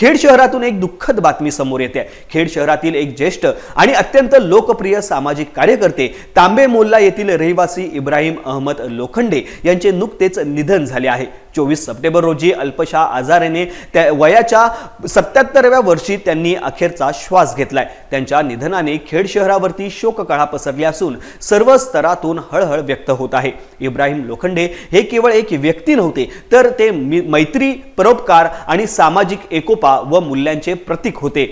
खेड शहरातून एक दुःखद बातमी समोर येते. खेड शहरातील एक ज्येष्ठ आणि अत्यंत लोकप्रिय सामाजिक कार्यकर्ते तांबे मोल्ला येथील रहिवासी इब्राहिम अहमद लोखंडे यांचे नुकतेच निधन झाले आहे. चोवीस सप्टेंबर रोजी अल्पशा आजाराने त्या वयाच्या सत्याहत्तरव्या वर्षी त्यांनी अखेरचा श्वास घेतलाय. त्यांच्या निधनाने खेड शहरावरती शोककळा पसरली असून सर्व स्तरातून हळहळ व्यक्त होत आहे. इब्राहिम लोखंडे हे केवळ एक व्यक्ती नव्हते तर ते मैत्री परोपकार आणि सामाजिक एकोपा व मूल्यांचे प्रतीक होते.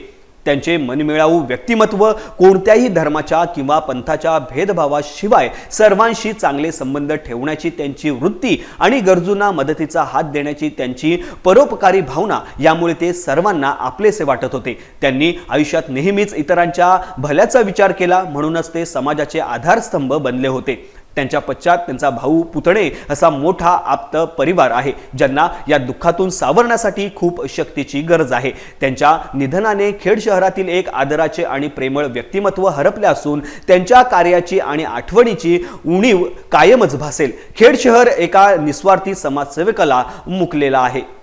त्यांचे मनमिळावू व्यक्तिमत्व कोणत्याही धर्माच्या किंवा पंथाच्या भेदभावाशिवाय सर्वांशी चांगले संबंध ठेवण्याची त्यांची वृत्ती आणि गरजूंना मदतीचा हात देण्याची त्यांची परोपकारी भावना यामुळे ते सर्वांना आपलेसे वाटत होते. त्यांनी आयुष्यात नेहमीच इतरांच्या भल्याचा विचार केला म्हणूनच ते समाजाचे आधारस्तंभ बनले होते. त्यांच्या पश्चात त्यांचा भाऊ पुतणे असा मोठा आप्त परिवार आहे ज्यांना या दुःखातून सावरण्यासाठी खूप शक्तीची गरज आहे. त्यांच्या निधनाने खेड शहरातील एक आदराचे आणि प्रेमळ व्यक्तिमत्व हरपले असून त्यांच्या कार्याची आणि आठवणीची उणीव कायमच भासेल. खेड शहर एका निस्वार्थी समाजसेवकाला मुकलेला आहे.